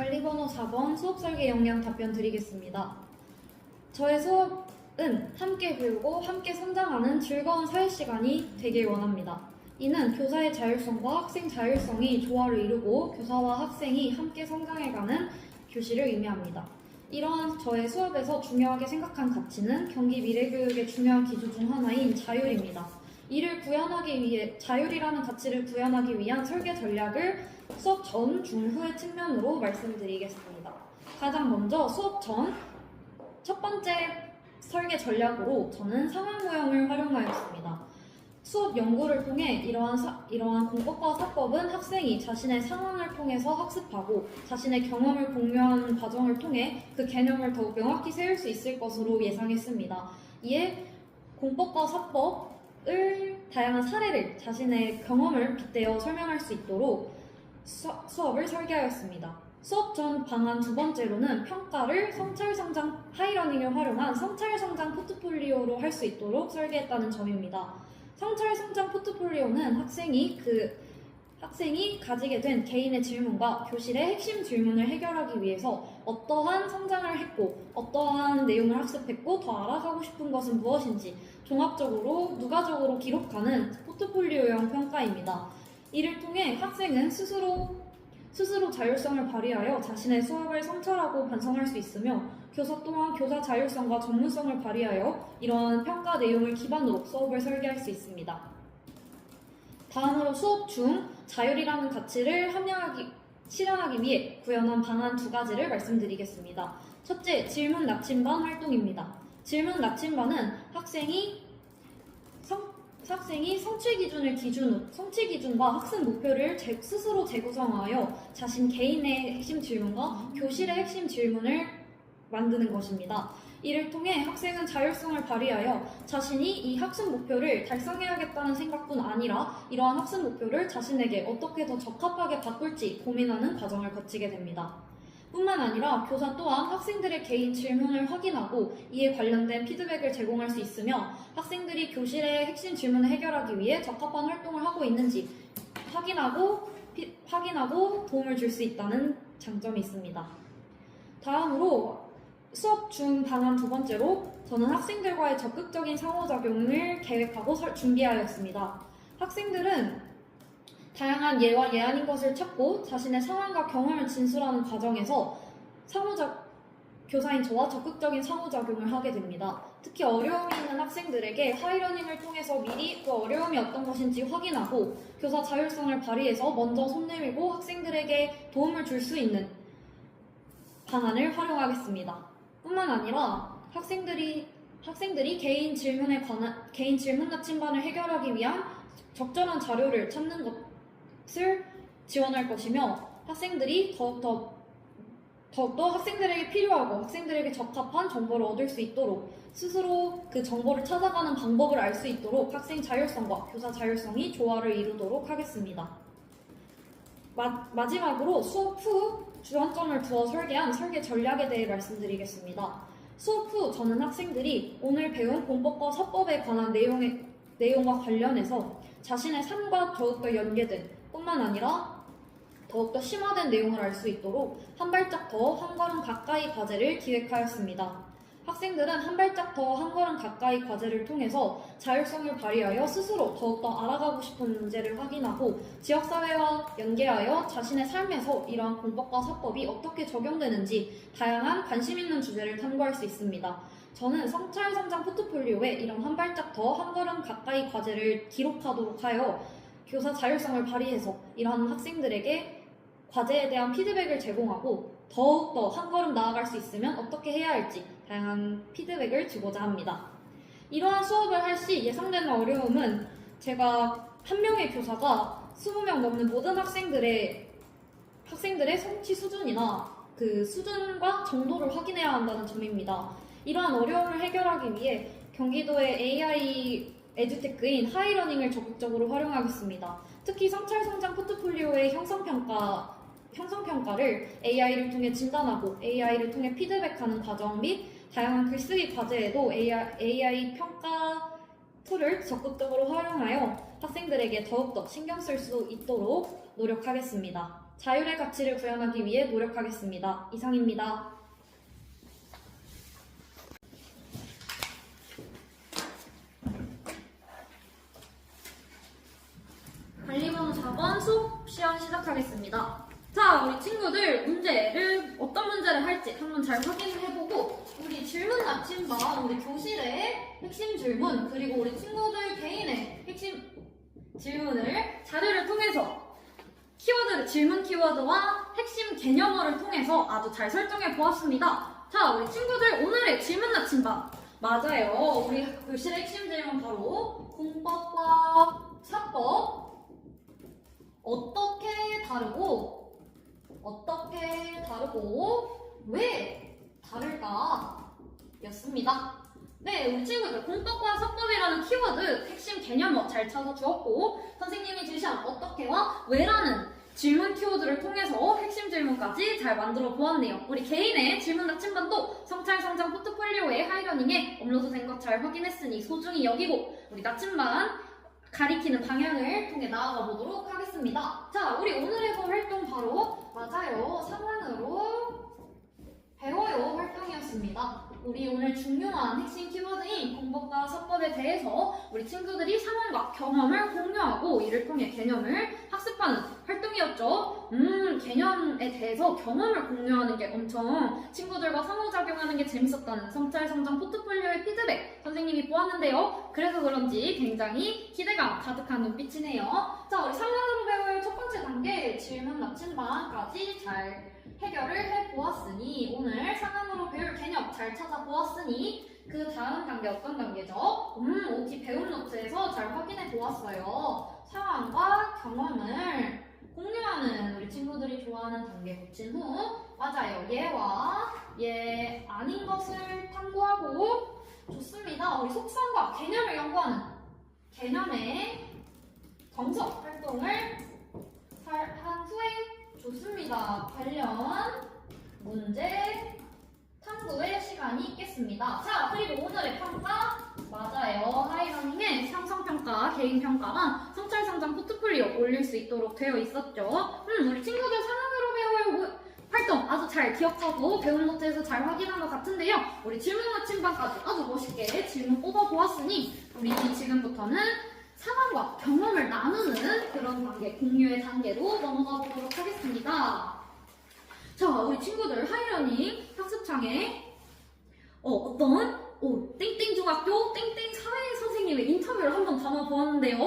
관리번호 4번 수업 설계 역량 답변 드리겠습니다. 저의 수업은 함께 배우고 함께 성장하는 즐거운 사회 시간이 되길 원합니다. 이는 교사의 자율성과 학생 자율성이 조화를 이루고 교사와 학생이 함께 성장해가는 교실을 의미합니다. 이러한 저의 수업에서 중요하게 생각한 가치는 경기 미래교육의 중요한 기조 중 하나인 자율입니다. 이를 구현하기 위해 자율이라는 가치를 구현하기 위한 설계 전략을 수업 전, 중, 후의 측면으로 말씀드리겠습니다. 가장 먼저 수업 전 첫 번째 설계 전략으로 저는 상황 모형을 활용하였습니다. 수업 연구를 통해 이러한, 사- 이러한 공법과 사법은 학생이 자신의 상황을 통해서 학습하고 자신의 경험을 공유하는 과정을 통해 그 개념을 더욱 명확히 세울 수 있을 것으로 예상했습니다. 이에 공법과 사법을 다양한 사례를 자신의 경험을 빗대어 설명할 수 있도록 수, 수업을 설계하였습니다. 수업 전 방안 두 번째로는 평가를 성찰 성장 하이러닝을 활용한 성찰 성장 포트폴리오로 할 수 있도록 설계했다는 점입니다. 성찰 성장 포트폴리오는 학생이 그 학생이 가지게 된 개인의 질문과 교실의 핵심 질문을 해결하기 위해서 어떠한 성장을 했고 어떠한 내용을 학습했고 더 알아가고 싶은 것은 무엇인지 종합적으로 누가적으로 기록하는 포트폴리오형 평가입니다. 이를 통해 학생은 스스로 스스로 자율성을 발휘하여 자신의 수업을 성찰하고 반성할 수 있으며 교사 또한 교사 자율성과 전문성을 발휘하여 이러한 평가 내용을 기반으로 수업을 설계할 수 있습니다. 다음으로 수업 중 자율이라는 가치를 함양하기, 실현하기 위해 구현한 방안 두 가지를 말씀드리겠습니다. 첫째, 질문 나침반 활동입니다. 질문 나침반은 학생이 성, 학생이 성취 기준을 기준 성취 기준과 학습 목표를 제- 스스로 재구성하여 자신 개인의 핵심 질문과 교실의 핵심 질문을 만드는 것입니다. 이를 통해 학생은 자율성을 발휘하여 자신이 이 학습 목표를 달성해야겠다는 생각뿐 아니라 이러한 학습 목표를 자신에게 어떻게 더 적합하게 바꿀지 고민하는 과정을 거치게 됩니다. 뿐만 아니라 교사 또한 학생들의 개인 질문을 확인하고 이에 관련된 피드백을 제공할 수 있으며 학생들이 교실의 핵심 질문을 해결하기 위해 적합한 활동을 하고 있는지 확인하고 피- 확인하고 도움을 줄 수 있다는 장점이 있습니다. 다음으로 수업 중 방안 두 번째로 저는 학생들과의 적극적인 상호작용을 계획하고 설- 준비하였습니다. 학생들은 다양한 예와 예 아닌 것을 찾고 자신의 상황과 경험을 진술하는 과정에서 상호작 교사인 저와 적극적인 상호작용을 하게 됩니다. 특히 어려움이 있는 학생들에게 하이러닝을 통해서 미리 그 어려움이 어떤 것인지 확인하고 교사 자율성을 발휘해서 먼저 손 내밀고 학생들에게 도움을 줄 수 있는 방안을 활용하겠습니다. 뿐만 아니라 학생들이 학생들이 개인 질문에 관한 개인 질문 나침반을 해결하기 위한 적절한 자료를 찾는 것 을 지원할 것이며 학생들이 더욱더 더욱더 학생들에게 필요하고 학생들에게 적합한 정보를 얻을 수 있도록 스스로 그 정보를 찾아가는 방법을 알 수 있도록 학생 자율성과 교사 자율성이 조화를 이루도록 하겠습니다. 마, 마지막으로 수업 후 주안점을 두어 설계한 설계 전략에 대해 말씀드리겠습니다. 수업 후 저는 학생들이 오늘 배운 공법과 사법에 관한 내용에, 내용과 관련해서 자신의 삶과 더욱더 연계된 뿐만 아니라 더욱더 심화된 내용을 알 수 있도록 한 발짝 더 한 걸음 가까이 과제를 기획하였습니다. 학생들은 한 발짝 더 한 걸음 가까이 과제를 통해서 자율성을 발휘하여 스스로 더욱더 알아가고 싶은 문제를 확인하고 지역사회와 연계하여 자신의 삶에서 이러한 공법과 사법이 어떻게 적용되는지 다양한 관심 있는 주제를 탐구할 수 있습니다. 저는 성찰 성장 포트폴리오에 이런 한 발짝 더 한 걸음 가까이 과제를 기록하도록 하여 교사 자율성을 발휘해서 이러한 학생들에게 과제에 대한 피드백을 제공하고 더욱더 한 걸음 나아갈 수 있으면 어떻게 해야 할지 다양한 피드백을 주고자 합니다. 이러한 수업을 할 시 예상되는 어려움은 제가 한 명의 교사가 20명 넘는 모든 학생들의 학생들의 성취 수준이나 그 수준과 정도를 확인해야 한다는 점입니다. 이러한 어려움을 해결하기 위해 경기도의 AI 에듀테크인 하이러닝을 적극적으로 활용하겠습니다. 특히 성찰 성장 포트폴리오의 형성평가 형성평가를 AI를 통해 진단하고 AI를 통해 피드백하는 과정 및 다양한 글쓰기 과제에도 AI, AI 평가 툴을 적극적으로 활용하여 학생들에게 더욱더 신경 쓸 수 있도록 노력하겠습니다. 자율의 가치를 구현하기 위해 노력하겠습니다. 이상입니다. 4번 수업 시험 시작하겠습니다. 자, 우리 친구들 문제를 어떤 문제를 할지 한번 잘 확인해보고 우리 질문 나침반 우리 교실의 핵심 질문 그리고 우리 친구들 개인의 핵심 질문을 자료를 통해서 키워드를 질문 키워드와 핵심 개념어를 통해서 아주 잘 설정해 보았습니다. 자, 우리 친구들 오늘의 질문 나침반 맞아요. 우리 교실의 핵심 질문 바로 공법과 사법 어떻게 다르고 어떻게 다르고 왜 다를까 였습니다. 네, 우리 친구들 공법과 사법이라는 키워드 핵심 개념어 잘 찾아 주었고 선생님이 제시한 어떻게와 왜라는 질문 키워드를 통해서 핵심 질문까지 잘 만들어 보았네요. 우리 개인의 질문 나침반도 성찰 성장 포트폴리오의 하이러닝에 업로드된 것 잘 확인했으니 소중히 여기고 우리 나침반 가리키는 방향을 통해 나아가 보도록 하겠습니다. 자, 우리 오늘 해볼 활동 바로 맞아요. 상황으로 배워요 활동이었습니다. 우리 오늘 중요한 핵심 키워드인 공법과 서법에 대해서 우리 친구들이 상황과 경험을 공유하고 이를 통해 개념을 학습하는 활동이었죠. 음, 개념에 대해서 경험을 공유하는 게 엄청 친구들과 상호작용하는 게 재밌었다는 성찰 성장 포트폴리오의 피드백 선생님이 보았는데요. 그래서 그런지 굉장히 기대감 가득한 눈빛이네요. 자, 우리 상황으로 배울 첫 번째 단계 질문 나침반까지 잘 해결을 해보았으니 오늘 상황으로 배울 개념 잘 찾아보았으니 그 다음 단계 어떤 단계죠? 음, OT 배움 노트에서 잘 확인해 보았어요. 상황과 경험을 공유하는 우리 친구들이 좋아하는 단계 거친 후 맞아요. 얘와 얘 아닌 것을 탐구하고 좋습니다. 우리 속성과 개념을 연구하는 개념의 정석 활동을 잘한 후에 좋습니다. 관련 문제 탐구의 시간이 있겠습니다. 자, 그리고 오늘의 평가 맞아요. 하이러닝의 상성평가, 개인평가랑 성찰성장 포트폴리오 올릴 수 있도록 되어 있었죠. 음, 우리 친구들 상황으로 배워요. 뭐, 활동 아주 잘 기억하고 배운 노트에서 잘 확인한 것 같은데요. 우리 질문 마침반까지 아주 멋있게 질문 뽑아보았으니 우리 지금부터는 상황과 경험을 나누는 그런 단계, 공유의 단계로 넘어가 보도록 하겠습니다. 자, 우리 친구들 하이러닝 학습창에 어, 어떤 오, 땡땡 중학교 땡땡 사회 선생님의 인터뷰를 한번 담아보았는데요.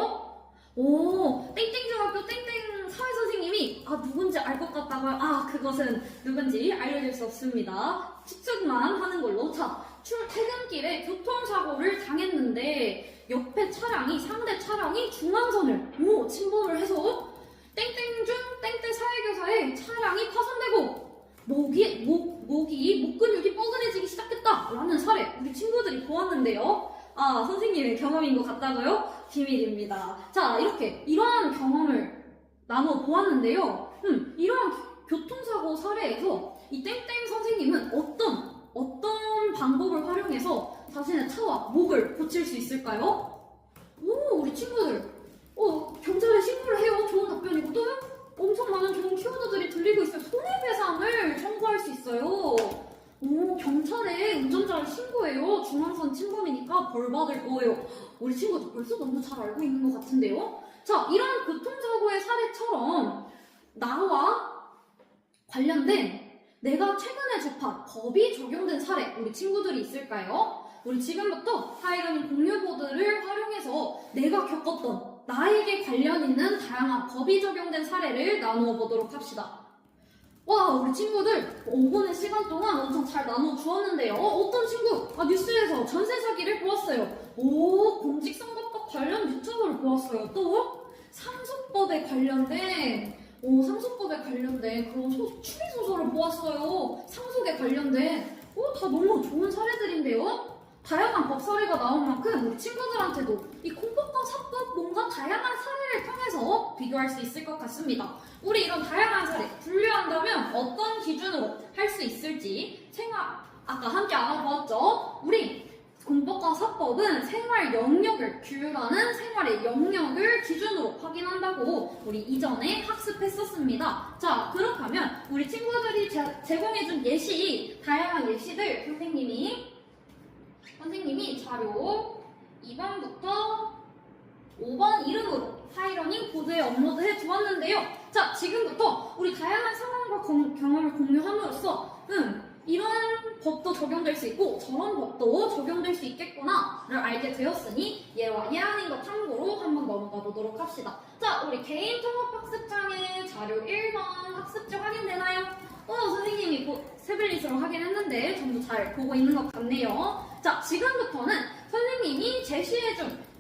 오, 땡땡 중학교 땡땡 사회 선생님이 아 누군지 알 것 같다고요. 아 그것은 누군지 알려줄 수 없습니다. 추측만 하는 걸로. 자, 출 퇴근길에 교통사고를 당했는데 옆에 차량이 상대 차량이 중앙선을 오 침범을 해서 땡땡 중 땡땡 사회교사의 차량이 파손되고 목이 목 목이 목 근육이 뻐근해지기 시작했다라는 사례 우리 친구들이 보았는데요. 아 선생님의 경험인 것 같다고요? 비밀입니다. 자 이렇게 이러한 경험을 나눠 보았는데요. 음 이러한 교통사고 사례에서 이 땡땡 선생님은 어떤 어떤 방법을 활용해서 자신의 차와 목을 고칠 수 있을까요? 오 우리 친구들 어 경찰에 신고를 해요. 좋은 답변이고 또요? 엄청 많은 좋은 키워드들이 들리고 있어요. 손해배상을 청구할 수 있어요. 오, 경찰에 운전자를 신고해요. 중앙선 침범이니까 벌 받을 거예요. 우리 친구들 벌써 너무 잘 알고 있는 것 같은데요? 자, 이런 교통사고의 사례처럼 나와 관련된 내가 최근에 접한 법이 적용된 사례, 우리 친구들이 있을까요? 우리 지금부터 하이러닝 공유보드를 활용해서 내가 겪었던 나에게 관련 있는 다양한 법이 적용된 사례를 나누어 보도록 합시다. 와, 우리 친구들 5분의 시간 동안 엄청 잘 나눠 주었는데요. 어, 떤 친구? 아, 뉴스에서 전세 사기를 보았어요. 오, 공직선거법 관련 유튜브를 보았어요. 또 상속법에 관련된 오, 상속법에 관련된 그런 소, 추리 소설을 보았어요. 상속에 관련된 오, 다 너무 좋은 사례들인데요. 다양한 법 사례가 나온 만큼 우리 친구들한테도 이 공법과 사법 뭔가 다양한 사례를 통해서 비교할 수 있을 것 같습니다. 우리 이런 다양한 사례 분류한다면 어떤 기준으로 할 수 있을지 생각 아까 함께 알아보았죠. 우리 공법과 사법은 생활 영역을 규율하는 생활의 영역을 기준으로 확인한다고 우리 이전에 학습했었습니다. 자, 그렇다면 우리 친구들이 제, 제공해준 예시, 다양한 예시들 선생님이 선생님이 자료 2번부터 5번 이름으로 하이러닝 보드에 업로드해 두었는데요. 자, 지금부터 우리 다양한 상황과 공- 경험을 공유함으로써 음, 이런 법도 적용될 수 있고 저런 법도 적용될 수 있겠구나를 알게 되었으니 얘와 예안인 것 참고로 한번 넘어가 보도록 합시다. 자, 우리 개인 통합 학습장의 자료 1번 학습지 확인되나요? 어, 선생님이 고- 태블릿으로 확인했는데 전부 잘 보고 있는 것 같네요. 자, 지금부터는 선생님이 제시해준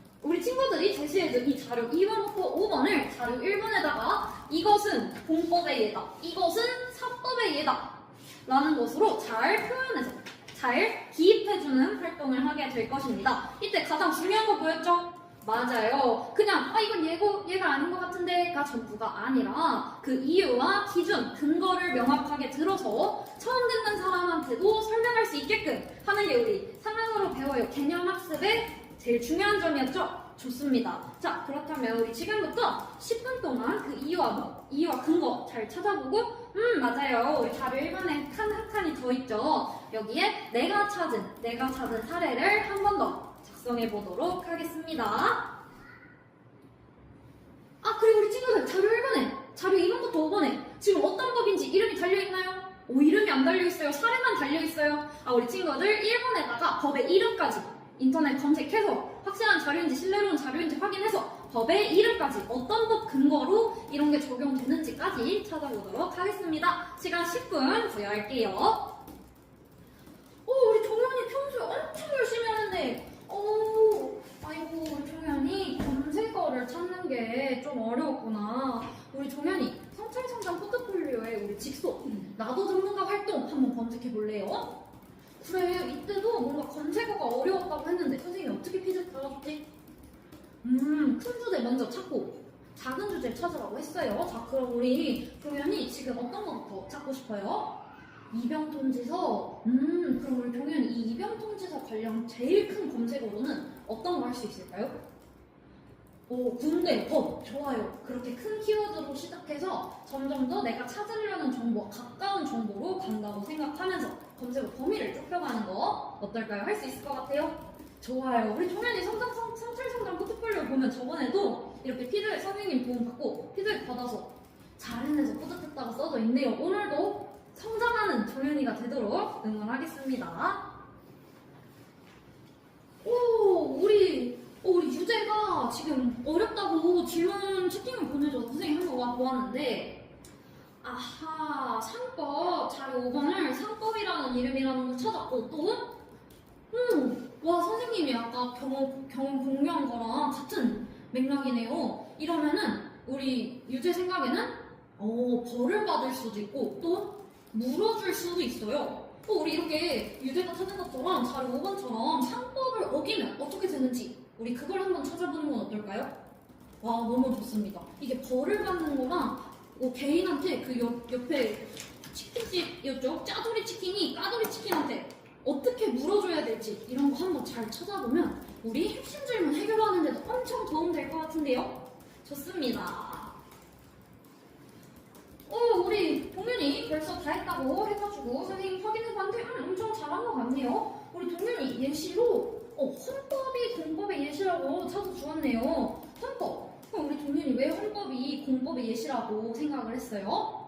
제시해준 이 자료 2번부터 5번을 자료 1번에다가 이것은 공법의 예다, 이것은 사법의 예다 라는 것으로 잘 표현해서 잘 기입해주는 활동을 하게 될 것입니다. 이때 가장 중요한 거 뭐였죠? 맞아요. 그냥 아 이건 예고 얘가 아닌 것 같은데가 전부가 아니라 그 이유와 기준, 근거를 명확하게 들어서 처음 듣는 사람한테도 설명할 수 있게끔 하는 게 우리 상황으로 배워요 개념 학습의 제일 중요한 점이었죠. 좋습니다. 자 그렇다면 우리 지금부터 10분 동안 그 이유와 뭐, 이유와 근거 잘 찾아보고 음 맞아요. 우리 자료 1번에 한, 한 칸이 더 있죠. 여기에 내가 찾은 내가 찾은 사례를 한 번 더 작성해 보도록 하겠습니다. 아 그리고 우리 친구들 자료 1번에 자료 2번부터 5번에 지금 어떤 법인지 이름이 달려있나요? 오 이름이 안 달려있어요 사례만 달려있어요 아 우리 친구들 1번에다가 법의 이름까지 인터넷 검색해서 확실한 자료인지 신뢰로운 자료인지 확인해서 법의 이름까지 어떤 법 근거로 이런 게 적용되는지까지 찾아보도록 하겠습니다 시간 10분 부여할게요 오 우리 종현이 평소에 엄청 열심히 하는데 오 아이고 우리 종현이 검색어를 찾는 게 좀 어려웠구나. 우리 종현이 성찰성장 포트폴리오에 우리 직소 나도 전문가 활동 한번 검색해 볼래요? 그래 이때도 뭔가 검색어가 어려웠다고 했는데 선생님이 어떻게 피드백 달아줬지? 음 큰 주제 먼저 찾고 작은 주제 찾으라고 했어요. 자 그럼 우리 종현이 지금 어떤 거부터 찾고 싶어요? 이병통지서 음 그럼 우리 종현이 이 이병통지서 관련 제일 큰 검색어로는 어떤 거할수 있을까요? 오, 군대, 법, 좋아요. 그렇게 큰 키워드로 시작해서 점점 더 내가 찾으려는 정보와 가까운 정보로 간다고 생각하면서 검색어 범위를 좁혀가는 거 어떨까요? 할 수 있을 것 같아요? 좋아요. 우리 종현이 성장, 성, 성찰 성장 포트폴리오 보면 저번에도 이렇게 피드백 선생님 도움 받고 피드백 받아서 잘해내서 뿌듯했다고 써져 있네요. 오늘도 성장하는 종현이가 되도록 응원하겠습니다. 오, 우리 어, 우리 유재가 지금 어렵다고 질문 채팅을 보내줘서 선생님 한번 보았는데 아하 상법 자료 5번을 상법이라는 이름이라는 걸 찾았고 또 음, 와 선생님이 아까 경험, 경험 공유한 거랑 같은 맥락이네요 이러면은 우리 유재 생각에는 어, 벌을 받을 수도 있고 또 물어줄 수도 있어요 또 우리 이렇게 유재가 찾은 것처럼 자료 5번처럼 상법을 어기면 어떻게 되는지 우리 그걸 한번 찾아보는 건 어떨까요? 와 너무 좋습니다. 이게 벌을 받는 거랑 뭐 개인한테 그 옆, 옆에 치킨집이었죠? 짜돌이 치킨이 까돌이 치킨한테 어떻게 물어줘야 될지 이런 거 한번 잘 찾아보면 우리 핵심 질문 해결하는 데도 엄청 도움 될 것 같은데요? 좋습니다. 오 우리 동윤이 벌써 다 했다고 해가지고 선생님 확인해봤는데 음, 엄청 잘한 것 같네요. 우리 동윤이 예시로 어, 헌법이 공법의 예시라고 찾아주었네요. 헌법. 그럼 우리 동윤이 왜 헌법이 공법의 예시라고 생각을 했어요?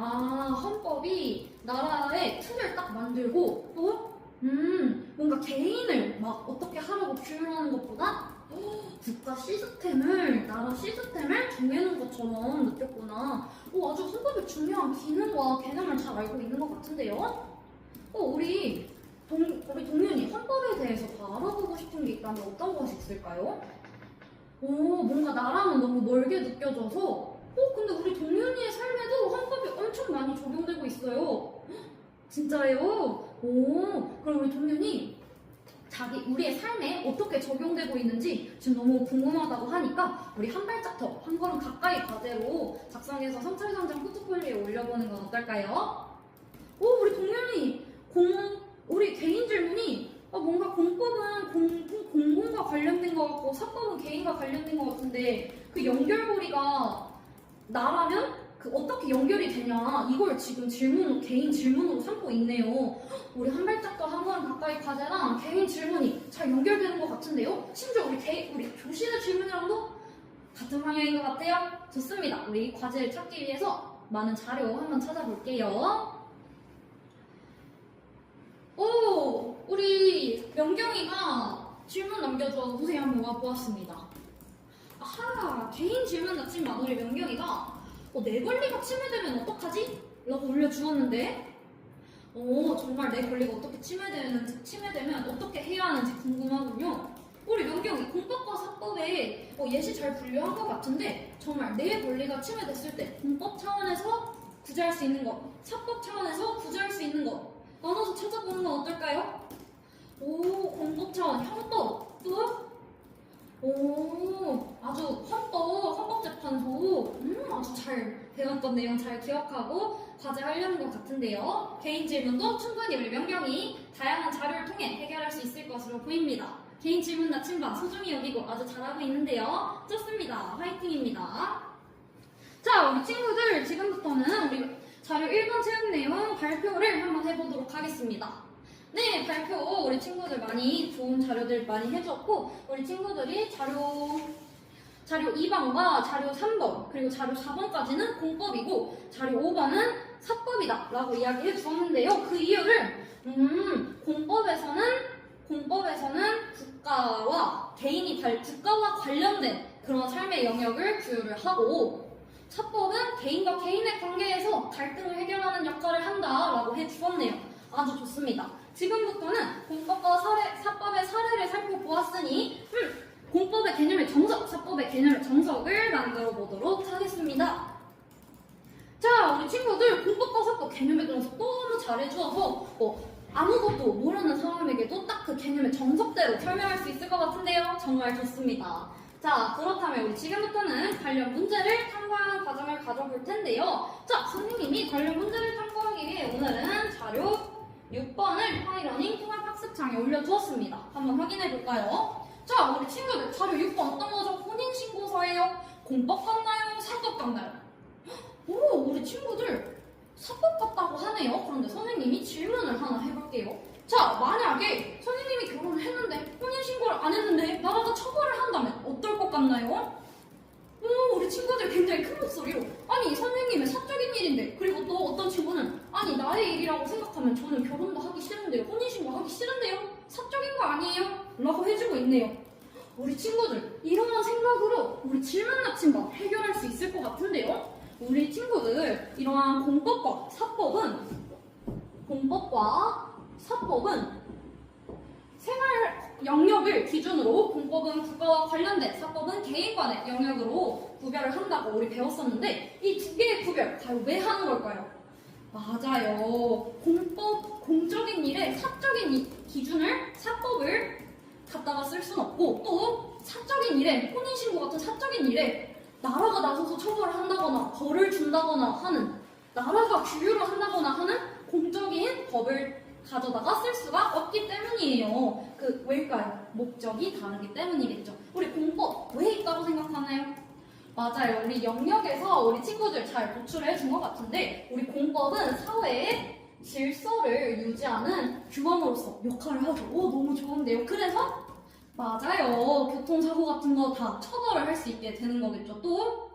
아, 헌법이 나라의 틀을 딱 만들고 또, 음, 뭔가 개인을 막 어떻게 하라고 규율하는 것보다 어, 국가 시스템을, 나라 시스템을 정해놓은 것처럼 느꼈구나. 오, 아주 헌법의 중요한 기능과 개념을 잘 알고 있는 것 같은데요? 어, 우리 동, 우리 동윤이 헌법에 대해서 더 알아보고 싶은 게 있다면 어떤 것이 있을까요? 오, 뭔가 나랑은 너무 멀게 느껴져서, 어, 근데 우리 동윤이의 삶에도 헌법이 엄청 많이 적용되고 있어요. 헉, 진짜예요? 오, 그럼 우리 동윤이 자기, 우리의 삶에 어떻게 적용되고 있는지 지금 너무 궁금하다고 하니까 우리 한 발짝 더, 한 걸음 가까이 과제로 작성해서 성찰성장 포트폴리오에 올려보는 건 어떨까요? 오, 우리 동윤이 공, 우리 개인 질문이 아, 뭔가 공법은 공, 공공과 관련된 것 같고 사법은 개인과 관련된 것 같은데 그 연결고리가 나라면 그 어떻게 연결이 되냐 이걸 지금 질문 개인 질문으로 삼고 있네요. 우리 한 발짝도 한 번 가까이 과제랑 개인 질문이 잘 연결되는 것 같은데요. 심지어 우리 개 우리 교실의 질문이랑도 같은 방향인 것 같아요. 좋습니다. 우리 과제를 찾기 위해서 많은 자료 한번 찾아볼게요. 오, 우리 명경이가 질문 남겨줘 보세요 한번 와보았습니다. 아하, 개인 질문 났지만 우리 명경이가 어, 내 권리가 침해되면 어떡하지? 라고 올려주었는데 오, 정말 내 권리가 어떻게 침해되는지, 침해되면 어떻게 해야 하는지 궁금하군요. 우리 명경이 공법과 사법에 어, 예시 잘 분류한 것 같은데 정말 내 권리가 침해됐을 때 공법 차원에서 구제할 수 있는 것, 사법 차원에서 구제할 수 있는 것 나눠서 찾아보는 건 어떨까요? 오, 공법 차원 형법 또 오, 아주 헌법, 헌법재판소 음, 아주 잘 배웠던 내용 잘 기억하고 과제하려는 것 같은데요. 개인 질문도 충분히 우리 명경이 다양한 자료를 통해 해결할 수 있을 것으로 보입니다. 개인 질문 나침반 소중히 여기고 아주 잘하고 있는데요. 좋습니다. 화이팅입니다. 자, 우리 친구들 지금부터는 우리 자료 1번 체육 내용 발표를 한번 해보도록 하겠습니다. 네, 발표 우리 친구들 많이 좋은 자료들 많이 해줬고 우리 친구들이 자료 자료 2번과 자료 3번 그리고 자료 4번까지는 공법이고 자료 5번은 사법이다 라고 이야기해 주었는데요. 그 이유를 음, 공법에서는 공법에서는 국가와 개인이 달 국가와 관련된 그런 삶의 영역을 부여를 하고 사법은 개인과 개인의 관계에서 갈등을 해결하는 역할을 한다라고 해 주었네요. 아주 좋습니다. 지금부터는 공법과 사례, 사법의 사례를 살펴보았으니 음, 공법의 개념의 정석, 사법의 개념의 정석을 만들어 보도록 하겠습니다. 자, 우리 친구들 공법과 사법 개념의 정석 너무 잘해주어서 어, 아무것도 모르는 사람에게도 딱 그 개념의 정석대로 설명할 수 있을 것 같은데요. 정말 좋습니다. 자, 그렇다면 우리 지금부터는 관련 문제를 탐구하는 과정을 가져볼 텐데요. 자, 선생님이 관련 문제를 탐구하기 위해 오늘은 자료 6번을 하이러닝 통합학습창에 올려주었습니다. 한번 확인해 볼까요? 자, 우리 친구들 자료 6번 어떤 거죠? 혼인신고서예요? 공법 같나요? 사법 같나요? 오, 우리 친구들 사법 같다고 하네요. 그런데 선생님이 질문을 하나 해볼게요. 자, 만약에 선생님이 결혼을 했는데 혼인신고를 안 했는데 나라가 처벌을 한다면 어떨 것 같나요? 오, 우리 친구들 굉장히 큰 목소리로 아니 선생님의 사적인 일인데 그리고 또 어떤 친구는 아니 나의 일이라고 생각하면 저는 결혼도 하기 싫은데요 혼인신고 하기 싫은데요 사적인 거 아니에요? 라고 해주고 있네요 우리 친구들 이러한 생각으로 우리 질문 나침반 해결할 수 있을 것 같은데요 우리 친구들 이러한 공법과 사법은 공법과 사법은 생활 영 역을 기준으로 공법은 국가와 관련된 사법은 개인 간의 영역으로 구별을 한다고 우리 배웠었는데 이 두 개의 구별 과연 왜 하는 걸까요? 맞아요. 공법, 공적인 일에 사적인 이- 기준을, 사법을 갖다가 쓸 수는 없고 또 사적인 일에, 혼인신고 같은 사적인 일에 나라가 나서서 처벌을 한다거나 벌을 준다거나 하는 나라가 규율을 한다거나 하는 공적인 법을 가져다가 쓸 수가 없기 때문이에요. 그 왜일까요? 목적이 다르기 때문이겠죠. 우리 공법 왜 있다고 생각하나요? 맞아요. 우리 영역에서 우리 친구들 잘 도출해 준 것 같은데 우리 공법은 사회의 질서를 유지하는 규범으로서 역할을 하죠. 오 너무 좋은데요. 그래서 맞아요. 교통사고 같은 거 다 처벌을 할 수 있게 되는 거겠죠. 또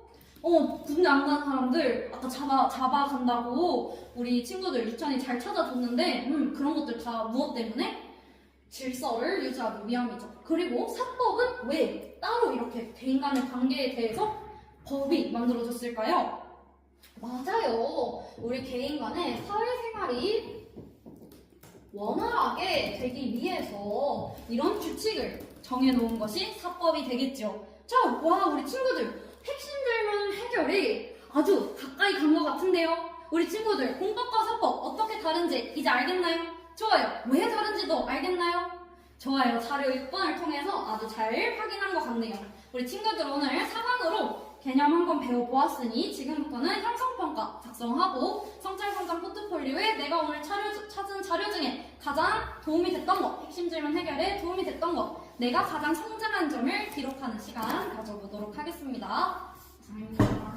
어, 군대 안간 사람들 아까 잡아 잡아 간다고 우리 친구들 유찬이 잘 찾아줬는데 음, 그런 것들 다 무엇 때문에 질서를 유지하기 위함이죠. 그리고 사법은 왜 따로 이렇게 개인 간의 관계에 대해서 법이 만들어졌을까요? 맞아요. 우리 개인 간의 사회생활이 원활하게 되기 위해서 이런 규칙을 정해놓은 것이 사법이 되겠죠. 자, 와, 우리 친구들 핵심 질문 해결이 아주 가까이 간 것 같은데요. 우리 친구들 공법과 사법 어떻게 다른지 이제 알겠나요? 좋아요. 왜 다른지도 알겠나요? 좋아요. 자료 6번을 통해서 아주 잘 확인한 것 같네요. 우리 친구들 오늘 4강으로 개념 한번 배워보았으니 지금부터는 형성평가 작성하고 성찰 성장 포트폴리오에 내가 오늘 차려- 찾은 자료 중에 가장 도움이 됐던 것, 핵심 질문 해결에 도움이 됐던 것, 내가 가장 성장한 점을 기록하는 시간 가져보도록 하겠습니다. 자,